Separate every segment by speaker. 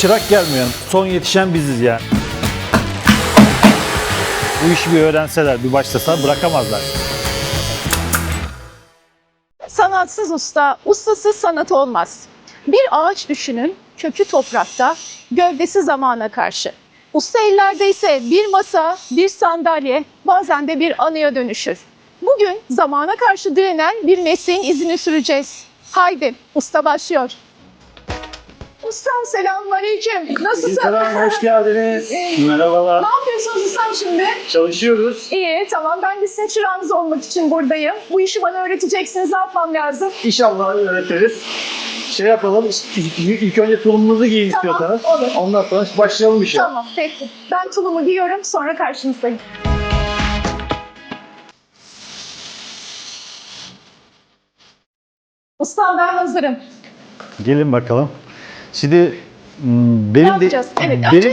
Speaker 1: çırak gelmiyor. Son yetişen biziz yani. Bu işi bir öğrenseler, bir başlasalar bırakamazlar.
Speaker 2: Sanatsız usta, ustasız sanat olmaz. Bir ağaç düşünün, kökü toprakta, gövdesi zamana karşı. Usta ellerde ise bir masa, bir sandalye, bazen de bir anıya dönüşür. Bugün zamana karşı direnen bir mesleğin izini süreceğiz. Haydi, usta başlıyor. Ustam selamünaleyküm. Nasılsın?
Speaker 1: Selam, hoş geldiniz.
Speaker 2: İyi.
Speaker 1: Merhabalar.
Speaker 2: Ne yapıyorsunuz ustam şimdi?
Speaker 1: Çalışıyoruz.
Speaker 2: İyi, tamam. Ben de sizin çırağınız olmak için buradayım. Bu işi bana öğreteceksiniz. Ne yapmam lazım?
Speaker 1: İnşallah öğretiriz. Şey yapalım, ilk, ilk önce tulumumuzu giyin
Speaker 2: Tamam,
Speaker 1: istiyorsanız.
Speaker 2: olur.
Speaker 1: Ondan sonra başlayalım işe.
Speaker 2: Tamam, peki. Ben tulumu giyiyorum, sonra karşınızdayım. Ustam ben hazırım.
Speaker 1: Gelin bakalım. Şimdi m, benim
Speaker 2: Ne
Speaker 1: de
Speaker 2: yapacağız? Evet,
Speaker 1: benim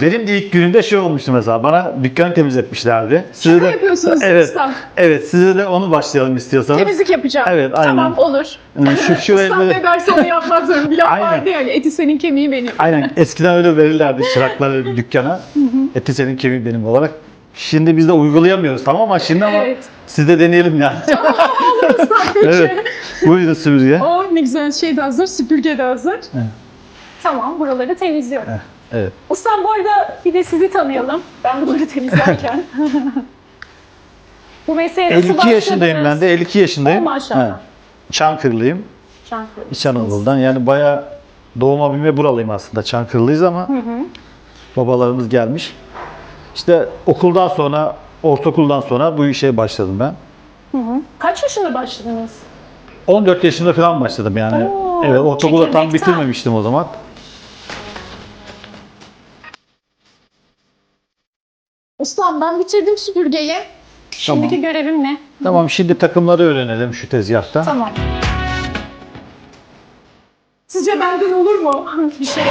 Speaker 1: benim de ilk gününde şey olmuştu mesela bana dükkan temizletmişlerdi. Size
Speaker 2: Şaka
Speaker 1: de-
Speaker 2: yapıyorsunuz
Speaker 1: Evet.
Speaker 2: ustam.
Speaker 1: Evet, size de onu başlayalım istiyorsanız.
Speaker 2: Temizlik yapacağım.
Speaker 1: Evet, aynen.
Speaker 2: Tamam, olur.
Speaker 1: Ee, Şu şuraya
Speaker 2: Ustam ne derse onu yapmak zorunda. Bir laf
Speaker 1: Aynen.
Speaker 2: vardı yani, eti senin kemiği benim.
Speaker 1: Aynen eskiden öyle verirlerdi çırakları dükkana. Eti senin kemiği benim olarak. Şimdi biz de uygulayamıyoruz tamam ama şimdi ama
Speaker 2: Evet.
Speaker 1: siz de deneyelim yani. Evet. Buyurun süpürge.
Speaker 2: Oh ne güzel şey de hazır, süpürge de hazır. Tamam, buraları temizliyorum.
Speaker 1: Evet.
Speaker 2: Ustam bu arada bir de sizi tanıyalım. Ben bunları temizlerken. bu mesleğe nasıl
Speaker 1: 52 yaşındayım ben
Speaker 2: başladınız?
Speaker 1: de 52 yaşındayım.
Speaker 2: Oh, maşallah.
Speaker 1: He. Çankırılıyım.
Speaker 2: Çankırı.
Speaker 1: İç Anadolu'dan yani bayağı doğma büyüme buralıyım aslında. Çankırılıyız ama babalarımız gelmiş. İşte okuldan sonra, ortaokuldan sonra bu işe başladım ben.
Speaker 2: Kaç yaşında başladınız?
Speaker 1: 14 yaşında falan başladım yani.
Speaker 2: Oo,
Speaker 1: evet, ortaokulu tam
Speaker 2: çekirdekten.
Speaker 1: bitirmemiştim o zaman.
Speaker 2: Ustam ben bitirdim süpürgeyi. Şimdiki görevim ne?
Speaker 1: Tamam şimdi takımları öğrenelim şu tezgahta.
Speaker 2: Tamam. Sizce benden olur mu? bir şey.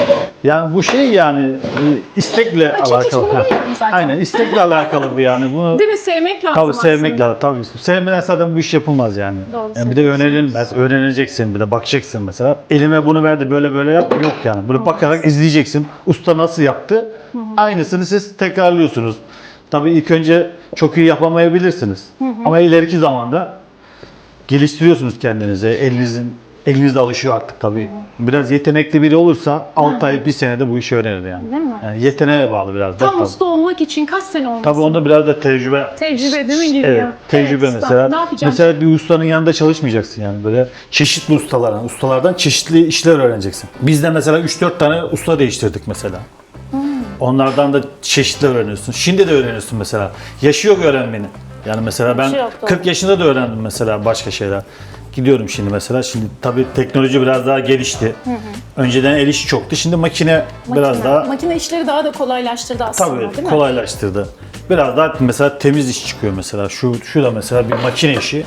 Speaker 1: Yani bu şey yani e, istekle alakalı. Ha.
Speaker 2: biliyorum zaten.
Speaker 1: Aynen istekle alakalı bu yani. Bunu
Speaker 2: Değil mi? Sevmek lazım
Speaker 1: tabii sevmek lazım. Tabii. Sevmeden zaten bu iş yapılmaz yani.
Speaker 2: Doğru
Speaker 1: yani bir de öğrenilmez. Öğreneceksin bir de bakacaksın mesela. Elime bunu verdi böyle böyle yap. Yok yani. Bunu bakarak izleyeceksin. Usta nasıl yaptı? Aynısını siz tekrarlıyorsunuz. Tabii ilk önce çok iyi yapamayabilirsiniz. Ama ileriki zamanda geliştiriyorsunuz kendinizi. Elinizin eliniz de alışıyor artık tabii. Biraz yetenekli biri olursa 6 ay 1 senede bu işi öğrenir yani.
Speaker 2: Değil mi?
Speaker 1: yani yeteneğe bağlı biraz da.
Speaker 2: Tam
Speaker 1: tabii.
Speaker 2: usta olmak için kaç sene olması?
Speaker 1: Tabii onda biraz da tecrübe
Speaker 2: Tecrübe değil mi giriyor?
Speaker 1: Evet, tecrübe
Speaker 2: Evet,
Speaker 1: mesela.
Speaker 2: Ne yapacağım?
Speaker 1: Mesela bir ustanın yanında çalışmayacaksın yani böyle çeşitli ustalardan, ustalardan çeşitli işler öğreneceksin. Biz de mesela 3-4 tane usta değiştirdik mesela. Onlardan da çeşitli öğreniyorsun. Şimdi de öğreniyorsun mesela. Yaşı yok öğrenmenin. Yani mesela ben
Speaker 2: Yaşı yok, doğru.
Speaker 1: 40 yaşında da öğrendim mesela başka şeyler. Gidiyorum şimdi mesela. Şimdi tabii teknoloji biraz daha gelişti. Önceden el işi çoktu. Şimdi makine, biraz
Speaker 2: Makine.
Speaker 1: daha
Speaker 2: Makine işleri daha da kolaylaştırdı aslında
Speaker 1: Tabii
Speaker 2: değil mi?
Speaker 1: kolaylaştırdı. Biraz daha mesela temiz iş çıkıyor mesela. Şu şu da mesela bir makine işi.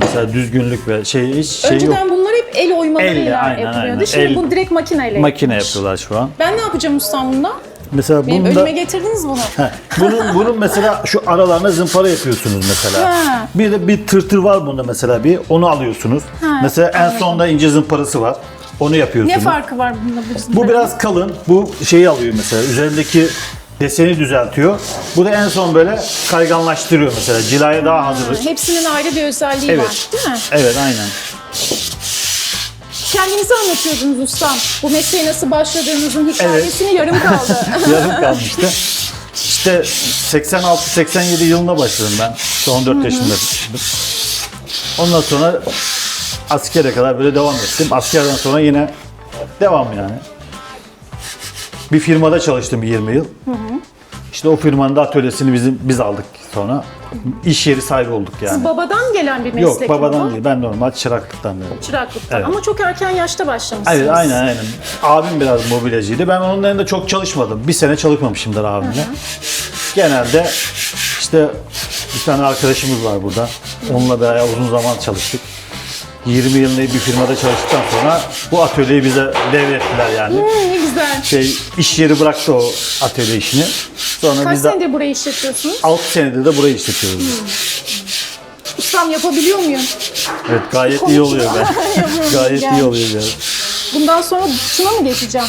Speaker 1: Mesela düzgünlük ve şey hiç şey yok.
Speaker 2: Önceden bunlar hep el oymalarıyla
Speaker 1: Elle, aynen,
Speaker 2: yapılıyordu.
Speaker 1: aynen.
Speaker 2: Şimdi
Speaker 1: El-
Speaker 2: bunu direkt makineyle
Speaker 1: Makine
Speaker 2: yapılmış.
Speaker 1: yapıyorlar şu an.
Speaker 2: Ben ne yapacağım ustam bunda?
Speaker 1: Mesela
Speaker 2: Benim
Speaker 1: bunda
Speaker 2: önüme getirdiniz bunu.
Speaker 1: Heh, bunun bunun mesela şu aralarına zımpara yapıyorsunuz mesela.
Speaker 2: Ha.
Speaker 1: Bir de bir tırtır var bunda mesela bir onu alıyorsunuz.
Speaker 2: Ha,
Speaker 1: mesela en sonda ince zımparası var. Onu yapıyorsunuz.
Speaker 2: Ne farkı var bununla bu
Speaker 1: Bu
Speaker 2: zımbaranın?
Speaker 1: biraz kalın. Bu şeyi alıyor mesela. Üzerindeki deseni düzeltiyor. Bu da en son böyle kayganlaştırıyor mesela. Cilaya daha hazır.
Speaker 2: Hepsinin ayrı bir özelliği
Speaker 1: Evet.
Speaker 2: var değil mi?
Speaker 1: Evet aynen.
Speaker 2: Kendinizi anlatıyordunuz ustam. Bu mesleğe nasıl başladığınızın hikayesini yarım kaldı.
Speaker 1: Yarım kalmıştı. İşte 86-87 yılında başladım ben. İşte 14 yaşında. Ondan sonra askere kadar böyle devam ettim. Askerden sonra yine devam yani. Bir firmada çalıştım 20 yıl. İşte o firmanın da atölyesini bizim biz aldık sonra. İş yeri sahibi olduk yani.
Speaker 2: Babadan gelen bir meslek
Speaker 1: Yok
Speaker 2: mi
Speaker 1: babadan
Speaker 2: bu?
Speaker 1: değil. Ben normal çıraklıktan dedim.
Speaker 2: Çıraklıktan.
Speaker 1: Evet.
Speaker 2: Ama çok erken yaşta başlamışsınız.
Speaker 1: Evet aynen aynen. Abim biraz mobilyacıydı. Ben onun yanında çok çalışmadım. Bir sene çalışmamışımdır abimle. Genelde işte bir tane arkadaşımız var burada. Onunla bayağı uzun zaman çalıştık. 20 yıl bir firmada çalıştıktan sonra bu atölyeyi bize devrettiler yani.
Speaker 2: Hmm, ne güzel.
Speaker 1: Şey iş yeri bıraktı o atölye işini. Sonra
Speaker 2: Kaç
Speaker 1: biz de
Speaker 2: senedir burayı işletiyorsunuz?
Speaker 1: 6 senedir de burayı işletiyoruz.
Speaker 2: Ustam yapabiliyor muyum?
Speaker 1: Evet gayet iyi oluyor be.
Speaker 2: Yapıyorum,
Speaker 1: gayet iyi
Speaker 2: gelmiş.
Speaker 1: oluyor yani.
Speaker 2: Bundan sonra şuna mı geçeceğim?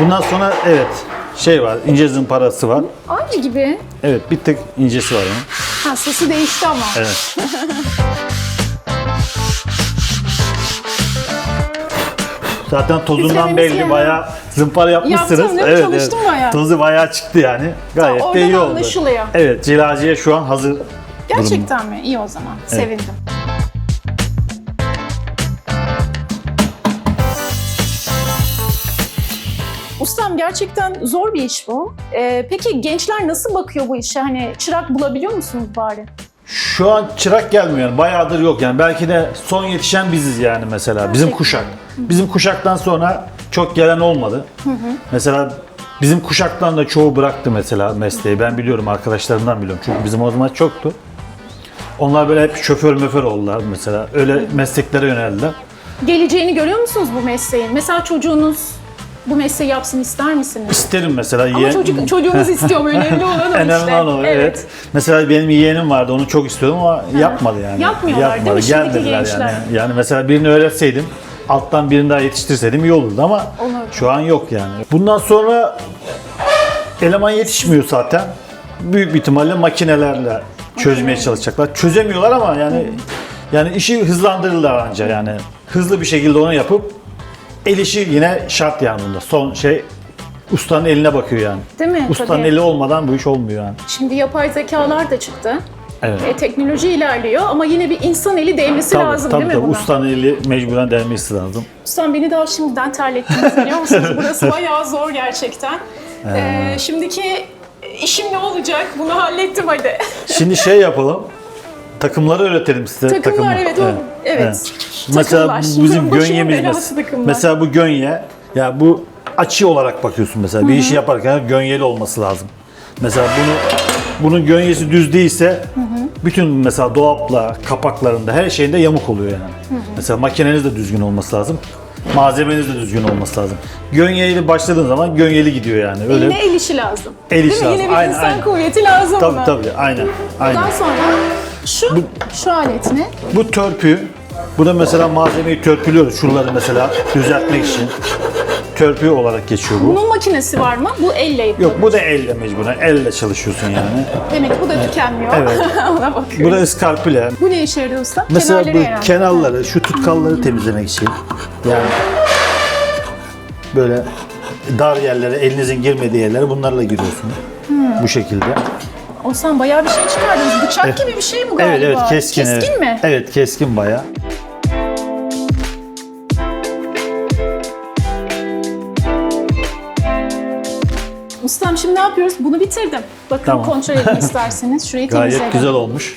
Speaker 1: Bundan sonra evet şey var ince zımparası var.
Speaker 2: Aynı gibi.
Speaker 1: Evet bir tık incesi var onun.
Speaker 2: Ha sesi değişti ama.
Speaker 1: Evet. Zaten tozundan belli
Speaker 2: yani.
Speaker 1: bayağı zımpara yapmışsınız.
Speaker 2: Yaptım, değil mi? Çalıştım bayağı.
Speaker 1: Tozu bayağı çıktı yani. Gayet
Speaker 2: Oradan
Speaker 1: de iyi oldu.
Speaker 2: anlaşılıyor.
Speaker 1: Evet cilaciye şu an hazır.
Speaker 2: Gerçekten mi? İyi o zaman. Sevindim. Ustam gerçekten zor bir iş bu. Ee, peki gençler nasıl bakıyor bu işe? Hani çırak bulabiliyor musunuz bari?
Speaker 1: Şu an çırak gelmiyor yani bayağıdır yok yani. Belki de son yetişen biziz yani mesela. Bizim
Speaker 2: Gerçekten.
Speaker 1: kuşak. Bizim kuşaktan sonra çok gelen olmadı. Mesela bizim kuşaktan da çoğu bıraktı mesela mesleği. Ben biliyorum arkadaşlarımdan biliyorum. Çünkü bizim o zaman çoktu. Onlar böyle hep şoför möför oldular mesela. Öyle mesleklere yöneldiler.
Speaker 2: Geleceğini görüyor musunuz bu mesleğin? Mesela çocuğunuz bu mesleği yapsın ister misiniz?
Speaker 1: İsterim mesela.
Speaker 2: Ama
Speaker 1: yeğen-
Speaker 2: çocuk, çocuğunuz istiyor mu? Önemli olan o
Speaker 1: Önemli
Speaker 2: işte.
Speaker 1: olan o, evet. Mesela benim yeğenim vardı onu çok istiyordum ama yapmadı yani.
Speaker 2: Yapmıyorlar değil mi şimdiki gençler?
Speaker 1: yani. Yani mesela birini öğretseydim alttan birini daha yetiştirseydim iyi olurdu ama
Speaker 2: Olurdu.
Speaker 1: şu an yok yani. Bundan sonra eleman yetişmiyor zaten. Büyük bir ihtimalle makinelerle çözmeye çalışacaklar. Çözemiyorlar ama yani yani işi hızlandırırlar anca yani. Hızlı bir şekilde onu yapıp el işi yine şart yani bunda. Son şey ustanın eline bakıyor yani.
Speaker 2: Değil mi?
Speaker 1: Ustanın
Speaker 2: Tabii.
Speaker 1: eli olmadan bu iş olmuyor yani.
Speaker 2: Şimdi yapay zekalar da çıktı.
Speaker 1: Evet.
Speaker 2: E, teknoloji ilerliyor ama yine bir insan eli değmesi
Speaker 1: Tabii,
Speaker 2: lazım
Speaker 1: tabii,
Speaker 2: değil mi
Speaker 1: tabii. Ustanın eli mecburen delmesi lazım.
Speaker 2: Ustam beni daha şimdiden terlettiniz biliyor musunuz? Burası bayağı zor gerçekten. Ee, şimdiki işim ne olacak? Bunu hallettim hadi.
Speaker 1: Şimdi şey yapalım. Takımları öğretelim size.
Speaker 2: Takımlar, evet, o- evet.
Speaker 1: Mesela
Speaker 2: Takımlar.
Speaker 1: bu bizim
Speaker 2: Başımın
Speaker 1: gönyemiz
Speaker 2: takımlar.
Speaker 1: mesela bu gönye ya bu açı olarak bakıyorsun mesela bir işi yaparken gönyeli olması lazım. Mesela bunu bunun gönyesi düz değilse bütün mesela dolapla kapaklarında her şeyinde yamuk oluyor yani. Mesela makineniz de düzgün olması lazım. Malzemeniz de düzgün olması lazım. Gönyeyle başladığın zaman gönyeli gidiyor yani. Öyle
Speaker 2: Yine el işi lazım.
Speaker 1: El işi lazım.
Speaker 2: Yine bir
Speaker 1: Aynen,
Speaker 2: insan
Speaker 1: aynen.
Speaker 2: kuvveti lazım
Speaker 1: tabii
Speaker 2: buna.
Speaker 1: tabii aynen. Aynen.
Speaker 2: Ondan sonra şu, şu alet ne?
Speaker 1: Bu törpü. Bu da mesela malzemeyi törpülüyoruz. Şuraları mesela düzeltmek için. Törpü olarak geçiyor bu.
Speaker 2: Bunun makinesi var mı? Bu elle yapıyor.
Speaker 1: Yok bu da elle mecburen. Elle çalışıyorsun yani.
Speaker 2: Demek bu da tükenmiyor.
Speaker 1: Evet.
Speaker 2: Ona bakıyorum.
Speaker 1: Bu da iskarpile.
Speaker 2: Bu ne işe yarıyor usta?
Speaker 1: Mesela
Speaker 2: Kenarları
Speaker 1: bu
Speaker 2: herhalde.
Speaker 1: kenarları, şu tutkalları temizlemek için. Yani böyle dar yerlere, elinizin girmediği yerlere bunlarla giriyorsun. Bu şekilde.
Speaker 2: Olsan bayağı bir şey çıkardınız. Bıçak gibi bir şey bu galiba.
Speaker 1: Evet evet keskin.
Speaker 2: Keskin
Speaker 1: evet.
Speaker 2: mi?
Speaker 1: Evet keskin bayağı.
Speaker 2: Ustam şimdi ne yapıyoruz? Bunu bitirdim. Bakın
Speaker 1: Tamam.
Speaker 2: kontrol edin isterseniz. Şurayı
Speaker 1: Gayet
Speaker 2: temizledim.
Speaker 1: güzel olmuş.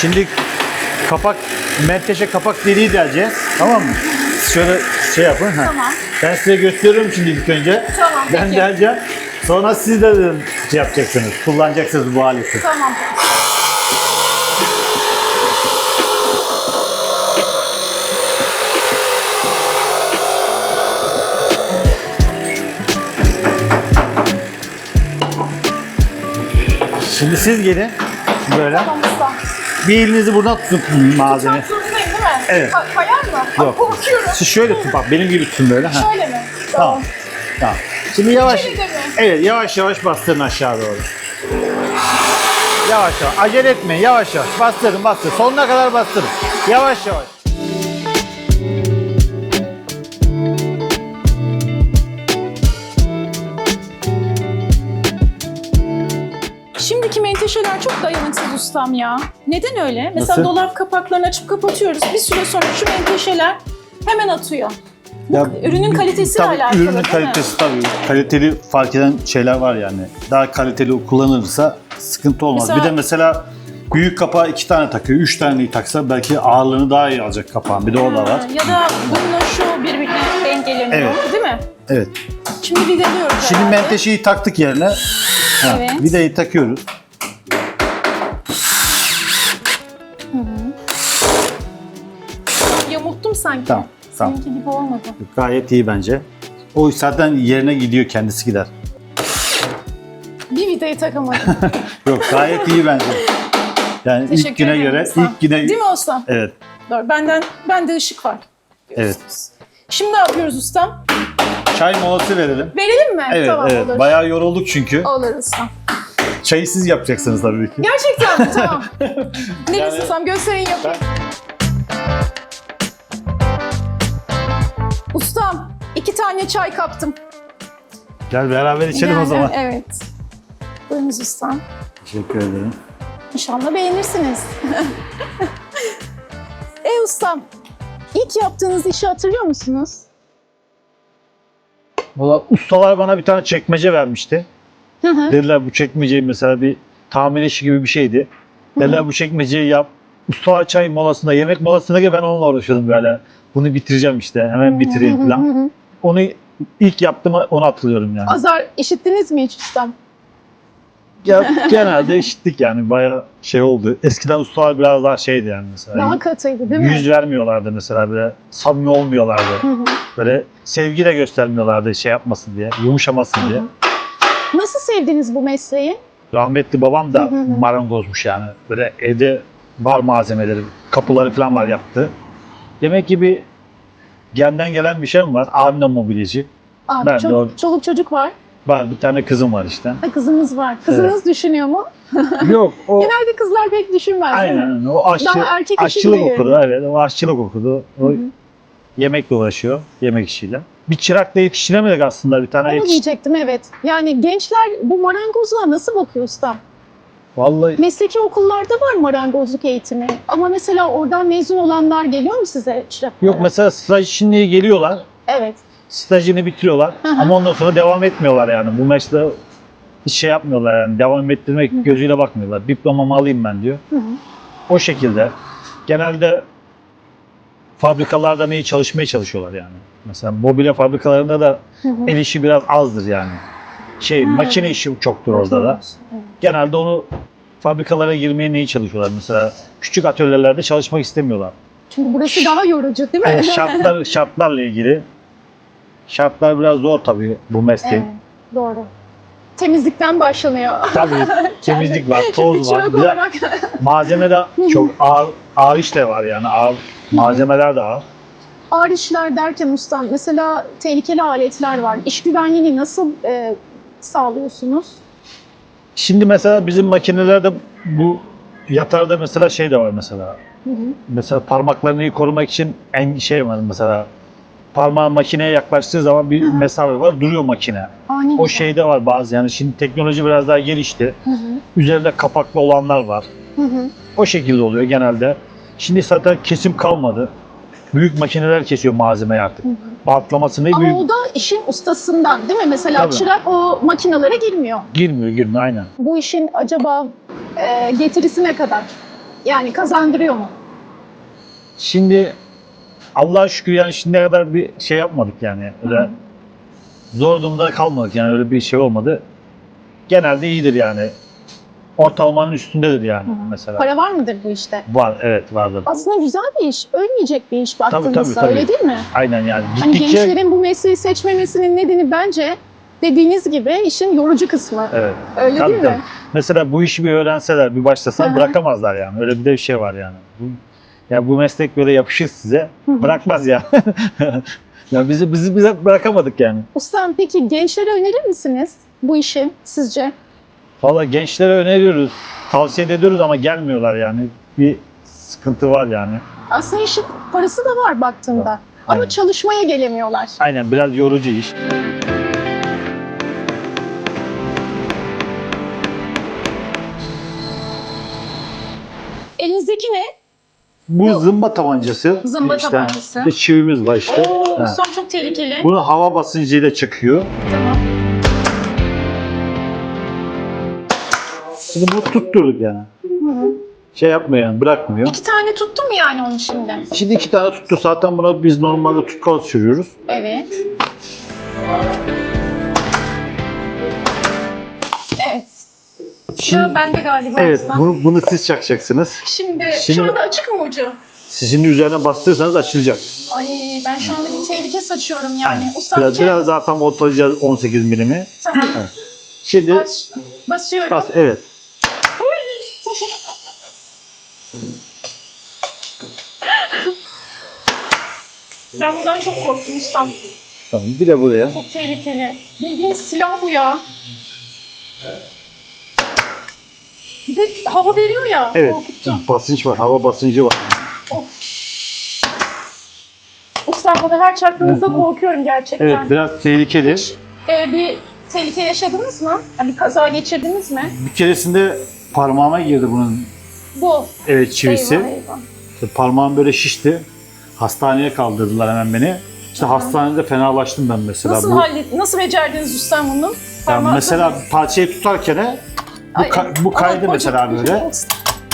Speaker 1: Şimdi kapak, menteşe kapak deliği deleceğiz. Tamam mı? Şöyle şey yapın. ha.
Speaker 2: Tamam.
Speaker 1: Ben size gösteriyorum şimdi ilk önce.
Speaker 2: Tamam,
Speaker 1: Ben
Speaker 2: peki.
Speaker 1: deleceğim. Sonra siz de şey yapacaksınız. Kullanacaksınız bu aleti.
Speaker 2: Tamam.
Speaker 1: Şimdi siz gelin. Böyle.
Speaker 2: Tamam.
Speaker 1: Bir elinizi buradan tutun malzeme.
Speaker 2: Zorundayım değil mi?
Speaker 1: Evet.
Speaker 2: Ka- kayar mı? Ay,
Speaker 1: Yok.
Speaker 2: korkuyorum.
Speaker 1: Siz şöyle tutun bak benim gibi tutun böyle. Ha.
Speaker 2: Şöyle mi?
Speaker 1: Tamam. Tamam. Şimdi yavaş.
Speaker 2: İçeri de mi?
Speaker 1: Evet yavaş yavaş bastırın aşağı doğru. Yavaş yavaş. Acele etmeyin. Yavaş yavaş. Bastırın bastırın. Sonuna kadar bastırın. Yavaş yavaş.
Speaker 2: Menteşeler çok dayanıksız ustam ya. Neden öyle? Mesela
Speaker 1: Nasıl?
Speaker 2: dolap kapaklarını açıp kapatıyoruz. Bir süre sonra şu menteşeler hemen atıyor. Bu ürünün kalitesiyle
Speaker 1: tabii,
Speaker 2: alakalı
Speaker 1: Ürünün
Speaker 2: değil mi?
Speaker 1: kalitesi tabii. Kaliteli fark eden şeyler var yani. Daha kaliteli kullanılırsa sıkıntı olmaz.
Speaker 2: Mesela-
Speaker 1: Bir de mesela büyük kapağı iki tane takıyor. Üç taneyi taksa belki ağırlığını daha iyi alacak kapağın. Bir de o da var.
Speaker 2: Ya da bununla şu birbirine dengeleniyor
Speaker 1: Evet.
Speaker 2: değil mi?
Speaker 1: Evet.
Speaker 2: Şimdi vidalıyoruz
Speaker 1: Şimdi
Speaker 2: herhalde.
Speaker 1: menteşeyi taktık yerine. Ha,
Speaker 2: Evet.
Speaker 1: Vidayı takıyoruz.
Speaker 2: Sanki.
Speaker 1: Tamam, tamam.
Speaker 2: Seninki gibi olmadı.
Speaker 1: Gayet iyi bence. O zaten yerine gidiyor kendisi gider.
Speaker 2: Bir vidayı takamadım.
Speaker 1: Yok gayet iyi bence. Yani ilk
Speaker 2: Teşekkür
Speaker 1: güne
Speaker 2: ederim
Speaker 1: göre
Speaker 2: ustam.
Speaker 1: ilk güne
Speaker 2: Değil mi ustam?
Speaker 1: Evet.
Speaker 2: Doğru. Benden, bende ışık var.
Speaker 1: Evet.
Speaker 2: Şimdi ne yapıyoruz ustam?
Speaker 1: Çay molası verelim.
Speaker 2: Verelim mi?
Speaker 1: Evet,
Speaker 2: tamam
Speaker 1: evet.
Speaker 2: olur.
Speaker 1: Bayağı yorulduk çünkü.
Speaker 2: Olur ustam.
Speaker 1: Çayı siz yapacaksınız tabii ki.
Speaker 2: Gerçekten mi? Tamam. Ne yani... ustam? Gösterin yapayım. Ustam, iki tane çay kaptım.
Speaker 1: Gel beraber içelim o
Speaker 2: Yani,
Speaker 1: zaman.
Speaker 2: Evet. Buyurunuz ustam.
Speaker 1: Teşekkür ederim.
Speaker 2: İnşallah beğenirsiniz. e ustam, ilk yaptığınız işi hatırlıyor musunuz?
Speaker 1: Valla ustalar bana bir tane çekmece vermişti.
Speaker 2: Hı hı.
Speaker 1: Dediler bu çekmeceyi mesela bir tamir işi gibi bir şeydi. Dediler bu çekmeceyi yap. Ustalar çay molasında, yemek molasında ki ben onunla uğraşıyordum böyle. Bunu bitireceğim işte, hemen bitireyim falan. Onu ilk yaptım onu hatırlıyorum yani.
Speaker 2: Azar işittiniz mi hiç ustam?
Speaker 1: Ya, genelde işittik yani bayağı şey oldu. Eskiden ustalar biraz daha şeydi yani mesela.
Speaker 2: Daha katıydı değil mi?
Speaker 1: Yüz vermiyorlardı mesela böyle samimi olmuyorlardı. Böyle sevgi de göstermiyorlardı şey yapmasın diye, yumuşamasın diye.
Speaker 2: Nasıl sevdiniz bu mesleği?
Speaker 1: Rahmetli babam da marangozmuş yani. Böyle evde var malzemeleri, kapıları falan var yaptı. Demek ki bir genden gelen bir şey mi var? Abim de mobilyacı.
Speaker 2: Abi,
Speaker 1: Ben de
Speaker 2: çok,
Speaker 1: o-
Speaker 2: çoluk çocuk var.
Speaker 1: Var bir tane kızım var işte.
Speaker 2: Ha, kızınız var. Kızınız düşünüyor mu?
Speaker 1: Yok o
Speaker 2: Genelde kızlar pek düşünmez. değil mi?
Speaker 1: aynen o aşçı,
Speaker 2: Daha erkek işi
Speaker 1: aşçılık
Speaker 2: gibi
Speaker 1: okudu. Evet o aşçılık okudu. O
Speaker 2: Hı hı.
Speaker 1: yemekle uğraşıyor. Yemek işiyle. Bir çırak da yetiştiremedik aslında bir tane
Speaker 2: Onu
Speaker 1: yetiş.
Speaker 2: diyecektim evet. Yani gençler bu marangozluğa nasıl bakıyor ustam?
Speaker 1: Vallahi
Speaker 2: Mesleki okullarda var marangozluk eğitimi. Ama mesela oradan mezun olanlar geliyor mu size çırak?
Speaker 1: yok mesela staj için diye geliyorlar.
Speaker 2: Evet.
Speaker 1: stajını bitiriyorlar
Speaker 2: Hı hı.
Speaker 1: ama ondan sonra devam etmiyorlar yani. Bu mesleğe hiç şey yapmıyorlar yani. Devam ettirmek gözüyle bakmıyorlar. Diplomamı alayım ben diyor.
Speaker 2: Hı hı.
Speaker 1: O şekilde. Genelde fabrikalarda neyi çalışmaya çalışıyorlar yani. Mesela mobilya fabrikalarında da
Speaker 2: Hı hı.
Speaker 1: el işi biraz azdır yani. Şey makine işi çoktur orada da.
Speaker 2: Evet.
Speaker 1: Genelde onu fabrikalara girmeye neyi çalışıyorlar mesela. Küçük atölyelerde çalışmak istemiyorlar.
Speaker 2: Çünkü burası daha yorucu değil mi?
Speaker 1: Yani şartlar şartlarla ilgili şartlar biraz zor tabii bu mesleğin.
Speaker 2: Evet, doğru. Temizlikten başlanıyor.
Speaker 1: Tabii temizlik var, toz var. Bir de malzeme de çok ağır, ağır iş de var yani ağır malzemeler de ağır.
Speaker 2: Ağır işler derken ustam mesela tehlikeli aletler var. İş güvenliğini nasıl e, sağlıyorsunuz?
Speaker 1: Şimdi mesela bizim makinelerde bu yatarda mesela şey de var mesela.
Speaker 2: Hı hı.
Speaker 1: Mesela parmaklarını iyi korumak için en şey var mesela. Parmağın makineye yaklaştığı zaman bir mesafe var, duruyor makine.
Speaker 2: Ani
Speaker 1: O
Speaker 2: güzel.
Speaker 1: şeyde var bazı yani şimdi teknoloji biraz daha gelişti.
Speaker 2: Hı hı.
Speaker 1: Üzerinde kapaklı olanlar var.
Speaker 2: Hı hı.
Speaker 1: O şekilde oluyor genelde. Şimdi zaten kesim kalmadı. Büyük makineler kesiyor malzemeyi artık.
Speaker 2: Hı hı.
Speaker 1: Bantlamasını büyük
Speaker 2: Ama o da işin ustasından değil mi? Mesela
Speaker 1: Tabii.
Speaker 2: çırak o makinalara girmiyor.
Speaker 1: girmiyor girmiyor aynen.
Speaker 2: Bu işin acaba e, getirisi ne kadar? Yani kazandırıyor mu?
Speaker 1: Şimdi Allah'a şükür yani şimdiye kadar bir şey yapmadık yani. Öyle zor durumda kalmadık yani öyle bir şey olmadı. Genelde iyidir yani. Ortalamanın üstündedir yani
Speaker 2: Hı
Speaker 1: mesela.
Speaker 2: Para var mıdır bu işte?
Speaker 1: Var evet vardır.
Speaker 2: Aslında güzel bir iş. Ölmeyecek bir iş baktığınızda
Speaker 1: tabii, tabii.
Speaker 2: öyle değil mi?
Speaker 1: Aynen yani.
Speaker 2: Hani
Speaker 1: Gittikçe
Speaker 2: gençlerin bu mesleği seçmemesinin nedeni bence dediğiniz gibi işin yorucu kısmı.
Speaker 1: evet.
Speaker 2: Öyle
Speaker 1: Tabii,
Speaker 2: değil
Speaker 1: tabii.
Speaker 2: mi?
Speaker 1: Mesela bu işi bir öğrenseler, bir
Speaker 2: Hı
Speaker 1: başlasalar
Speaker 2: hı.
Speaker 1: bırakamazlar yani. Öyle bir de bir şey var yani. Bu, ya bu meslek böyle yapışır size. Bırakmaz ya. ya bizi bizi bize bırakamadık yani.
Speaker 2: Ustam peki gençlere önerir misiniz bu işi sizce?
Speaker 1: Valla gençlere öneriyoruz. Tavsiye de ediyoruz ama gelmiyorlar yani. Bir sıkıntı var yani.
Speaker 2: Aslında işin parası da var baktığında. Ama
Speaker 1: Aynen.
Speaker 2: çalışmaya gelemiyorlar.
Speaker 1: Aynen biraz yorucu iş.
Speaker 2: Elinizdeki ne?
Speaker 1: Bu
Speaker 2: Yok.
Speaker 1: zımba tabancası.
Speaker 2: Zımba
Speaker 1: İşte
Speaker 2: tabancası.
Speaker 1: Bir çivimiz var işte.
Speaker 2: Oo,
Speaker 1: Ha.
Speaker 2: ustam çok tehlikeli.
Speaker 1: Bunu hava basıncıyla çıkıyor.
Speaker 2: Tamam.
Speaker 1: Şimdi bu tutturduk yani.
Speaker 2: Hı hı.
Speaker 1: Şey yapmıyor yani bırakmıyor.
Speaker 2: İki tane tuttu mu yani onun şimdi?
Speaker 1: Şimdi iki tane tuttu. Zaten buna biz normalde tutkal sürüyoruz.
Speaker 2: Evet. Evet.
Speaker 1: Şimdi,
Speaker 2: Sıra bende galiba.
Speaker 1: evet bunu, bunu siz çakacaksınız.
Speaker 2: Şimdi,
Speaker 1: Şimdi-
Speaker 2: şu anda açık mı ucu?
Speaker 1: Siz şimdi üzerine bastırırsanız açılacak.
Speaker 2: Ay ben şu anda bir tehlike saçıyorum yani.
Speaker 1: Aynen.
Speaker 2: Ustam
Speaker 1: Biraz,
Speaker 2: bir
Speaker 1: biraz daha tam ortalayacağız 18 milimi.
Speaker 2: Tamam.
Speaker 1: Şimdi
Speaker 2: Bas, basıyorum.
Speaker 1: bas evet.
Speaker 2: Ben bundan çok korktum ustam.
Speaker 1: Tamam bir de buraya.
Speaker 2: Çok tehlikeli. Bildiğin silah bu ya. Bir de hava veriyor ya.
Speaker 1: Evet.
Speaker 2: Korkuttu.
Speaker 1: Basınç var. Hava basıncı var.
Speaker 2: Ustam bana her çarptığınızda korkuyorum gerçekten.
Speaker 1: Evet biraz tehlikeli.
Speaker 2: Ee, bir tehlike yaşadınız mı? Yani bir kaza geçirdiniz mi?
Speaker 1: Bir keresinde parmağıma girdi bunun
Speaker 2: Bu.
Speaker 1: evet çivisi.
Speaker 2: Eyvah, eyvah.
Speaker 1: İşte parmağım böyle şişti. Hastaneye kaldırdılar hemen beni. İşte hastanede fenalaştım ben mesela.
Speaker 2: Nasıl
Speaker 1: Bu,
Speaker 2: hallet, nasıl becerdiniz ustam bunu?
Speaker 1: yani mesela parçayı tutarken bu,
Speaker 2: Ay,
Speaker 1: ka- bu kaydı
Speaker 2: bacak,
Speaker 1: mesela
Speaker 2: bacak
Speaker 1: böyle.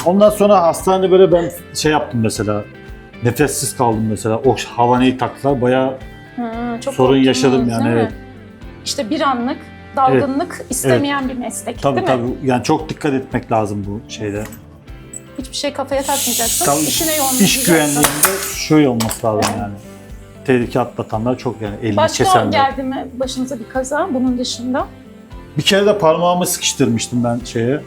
Speaker 1: Ondan sonra hastanede böyle ben şey yaptım mesela. Nefessiz kaldım mesela. O havanayı taktılar. Bayağı
Speaker 2: Hı, çok
Speaker 1: sorun yaşadım yani evet.
Speaker 2: İşte bir anlık dalgınlık istemeyen bir meslek
Speaker 1: Tabii
Speaker 2: değil mi?
Speaker 1: tabii. Yani çok dikkat etmek lazım bu şeyde.
Speaker 2: Hiçbir şey kafaya takmayacaksın.
Speaker 1: Tabii
Speaker 2: İşine yoğunlaşacaksın.
Speaker 1: iş güvenliğinde şöyle olması lazım yani. Tehlike atlatanlar çok yani elini
Speaker 2: Başka
Speaker 1: kesenler.
Speaker 2: geldi mi başınıza bir kaza bunun dışında?
Speaker 1: Bir kere de parmağımı sıkıştırmıştım ben şeye,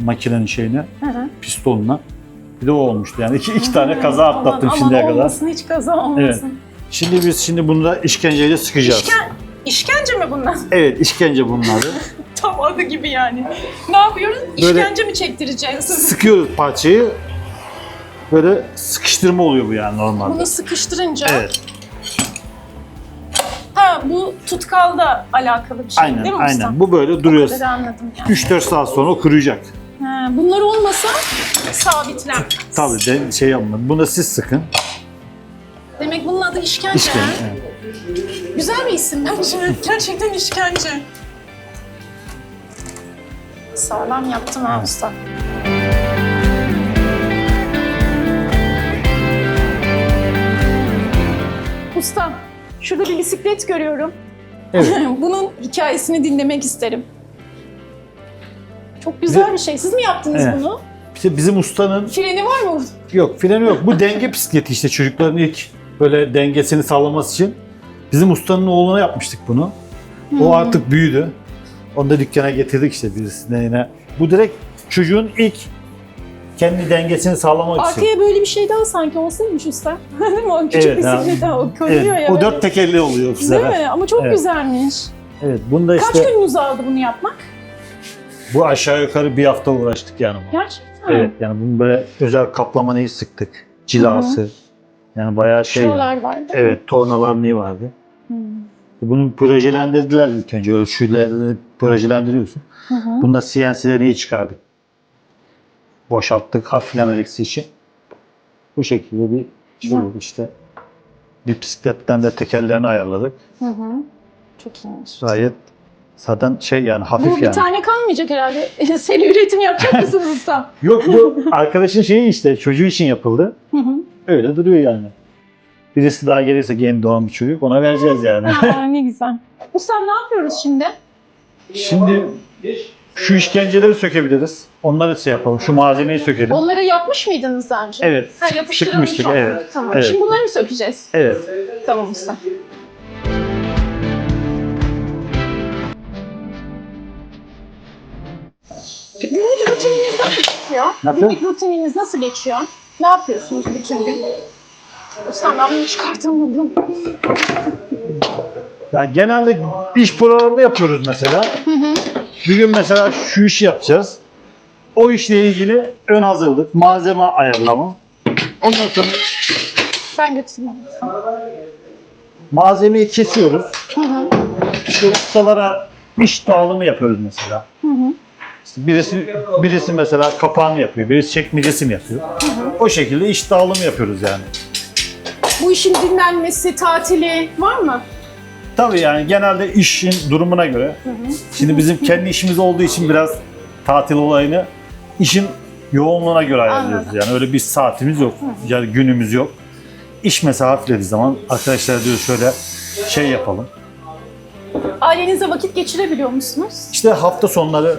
Speaker 1: makinenin şeyine,
Speaker 2: Hı hı.
Speaker 1: pistonuna. Bir de o olmuştu yani. iki, iki tane kaza
Speaker 2: Aman,
Speaker 1: atlattım
Speaker 2: aman
Speaker 1: şimdiye kadar.
Speaker 2: olmasın hiç kaza olmasın.
Speaker 1: Şimdi biz şimdi bunu da işkenceyle sıkacağız.
Speaker 2: İşken, işkence mi bunlar?
Speaker 1: Evet işkence bunları.
Speaker 2: Tam adı gibi yani. Ne yapıyoruz?
Speaker 1: Böyle-
Speaker 2: İşkence mi çektireceğiz?
Speaker 1: Sıkıyoruz parçayı. Böyle sıkıştırma oluyor bu yani normalde.
Speaker 2: Bunu sıkıştırınca
Speaker 1: Evet.
Speaker 2: ha bu tutkalda alakalı bir şey
Speaker 1: Aynen
Speaker 2: değil mi
Speaker 1: aynen.
Speaker 2: ustam?
Speaker 1: Bu böyle duruyor.
Speaker 2: Bunları anladım yani.
Speaker 1: 3-4 saat sonra o kuruyacak.
Speaker 2: Ha, bunlar olmasa sabitlenmez.
Speaker 1: Tabii de şey yapma. Bunu siz sıkın.
Speaker 2: Demek bunun adı işkence.
Speaker 1: İşkence.
Speaker 2: ha?
Speaker 1: evet.
Speaker 2: Güzel bir isim bence. Gerçekten işkence. Sağlam yaptım ha usta. Usta, şurada bir bisiklet görüyorum.
Speaker 1: Evet.
Speaker 2: Bunun hikayesini dinlemek isterim. Çok güzel bir şey. Siz mi yaptınız
Speaker 1: Evet.
Speaker 2: bunu?
Speaker 1: İşte bizim ustanın
Speaker 2: Freni var mı?
Speaker 1: Yok freni yok. Bu denge bisikleti işte çocukların ilk böyle dengesini sağlaması için. Bizim ustanın oğluna yapmıştık bunu. O artık büyüdü. Onu da dükkana getirdik işte birisine yine. Bu direkt çocuğun ilk kendi dengesini sağlamak için.
Speaker 2: Arkaya böyle bir şey daha sanki olsaymış usta. Değil mi? O küçük
Speaker 1: Evet,
Speaker 2: bisiklet o koyuyor
Speaker 1: Evet,
Speaker 2: ya.
Speaker 1: o dört tekerli oluyor bu
Speaker 2: Değil
Speaker 1: sefer.
Speaker 2: mi? Ama çok
Speaker 1: Evet.
Speaker 2: güzelmiş.
Speaker 1: Evet, bunda
Speaker 2: Kaç
Speaker 1: işte
Speaker 2: gününüzü aldı bunu yapmak?
Speaker 1: bu aşağı yukarı bir hafta uğraştık yani.
Speaker 2: Gerçekten.
Speaker 1: Evet, yani bunu böyle özel kaplamayı sıktık. Cilası. Yani bayağı şey.
Speaker 2: Şuralar vardı.
Speaker 1: Evet, tornalarını vardı.
Speaker 2: Hı.
Speaker 1: Bunu projelendirdiler ilk önce. Ölçülerini projelendiriyorsun.
Speaker 2: Hı hı.
Speaker 1: Bunda CNC'leri iyi çıkardık. Boşalttık hafiflemelik için. Bu şekilde bir şey oldu işte. Bir bisikletten de tekerlerini ayarladık.
Speaker 2: Hı hı. Çok iyiymiş.
Speaker 1: Gayet zaten şey yani hafif
Speaker 2: Bu bir
Speaker 1: yani.
Speaker 2: tane kalmayacak herhalde. Seri üretim yapacak mısınız usta?
Speaker 1: Yok bu arkadaşın şeyi işte çocuğu için yapıldı.
Speaker 2: Hı hı.
Speaker 1: Öyle duruyor yani. Birisi daha gelirse yeni doğan bir çocuk ona vereceğiz yani.
Speaker 2: Aa, ne güzel. Ustam ne yapıyoruz şimdi?
Speaker 1: Şimdi şu işkenceleri sökebiliriz. Onları şey yapalım. Şu malzemeyi sökelim.
Speaker 2: Onları yapmış mıydınız daha önce?
Speaker 1: Evet.
Speaker 2: Ha, yapıştırılmış
Speaker 1: Sıkmıştık evet.
Speaker 2: Tamam.
Speaker 1: Evet.
Speaker 2: Şimdi bunları mı sökeceğiz?
Speaker 1: Evet.
Speaker 2: Tamam usta. Günlük rutininiz nasıl geçiyor? Günlük rutininiz nasıl geçiyor? Ne yapıyorsunuz bütün gün? Ustam ben bunu çıkartamadım.
Speaker 1: Yani genelde iş programı yapıyoruz mesela. Bir gün mesela şu işi yapacağız. O işle ilgili ön hazırlık, malzeme ayarlama. Ondan sonra
Speaker 2: Ben götüreyim.
Speaker 1: malzemeyi kesiyoruz.
Speaker 2: Hı hı.
Speaker 1: İşte ustalara iş dağılımı yapıyoruz mesela.
Speaker 2: Hı hı.
Speaker 1: İşte birisi birisi mesela kapağını yapıyor, birisi çekmecesini yapıyor. O şekilde iş dağılımı yapıyoruz yani.
Speaker 2: Bu işin dinlenmesi, tatili var mı?
Speaker 1: Tabii yani genelde işin durumuna göre. Şimdi bizim kendi işimiz olduğu için biraz tatil olayını işin yoğunluğuna göre ayarlıyoruz. Yani öyle bir saatimiz yok. Yani günümüz yok. İş mesela hafiflediği zaman arkadaşlar diyor şöyle şey yapalım.
Speaker 2: Ailenizle vakit geçirebiliyor musunuz?
Speaker 1: İşte hafta sonları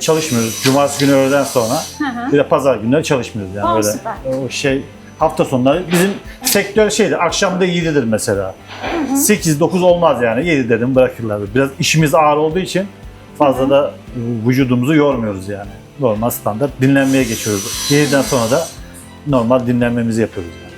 Speaker 1: çalışmıyoruz. Cumartesi günü öğleden sonra.
Speaker 2: Hı hı.
Speaker 1: Bir de pazar günleri çalışmıyoruz yani
Speaker 2: Aa,
Speaker 1: öyle.
Speaker 2: süper.
Speaker 1: O şey hafta sonları bizim sektör şeydi akşamda 7'dir mesela. 8-9 olmaz yani 7 dedim bırakırlar. Biraz işimiz ağır olduğu için fazla da vücudumuzu yormuyoruz yani. Normal standart dinlenmeye geçiyoruz. 7'den sonra da normal dinlenmemizi yapıyoruz. Yani.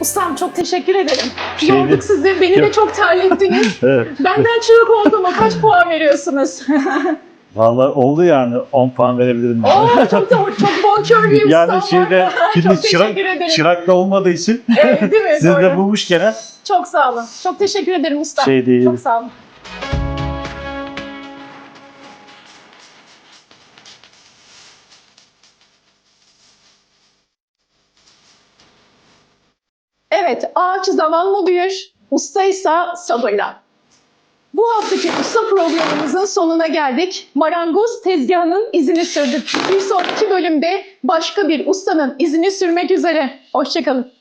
Speaker 2: Ustam çok teşekkür ederim.
Speaker 1: Şeydi-
Speaker 2: Yorduk sizi. Beni de çok terlettiniz.
Speaker 1: Evet.
Speaker 2: Benden çırak oldu mu? Kaç puan veriyorsunuz?
Speaker 1: Vallahi oldu yani 10 puan verebilirim.
Speaker 2: Oo, çok da çok bonkör bir
Speaker 1: yani şeyde şimdi
Speaker 2: çok
Speaker 1: çırak, çırakta olmadığı için
Speaker 2: Evet, değil mi?
Speaker 1: siz
Speaker 2: Doğru.
Speaker 1: de bulmuş gene
Speaker 2: Çok sağ olun. Çok teşekkür ederim usta.
Speaker 1: şey değil.
Speaker 2: Çok sağ olun. Evet, ağaç zamanla büyür, usta ise sabırla. Bu haftaki usta programımızın sonuna geldik. Marangoz tezgahının izini sürdük. Bir sonraki bölümde başka bir ustanın izini sürmek üzere. Hoşçakalın.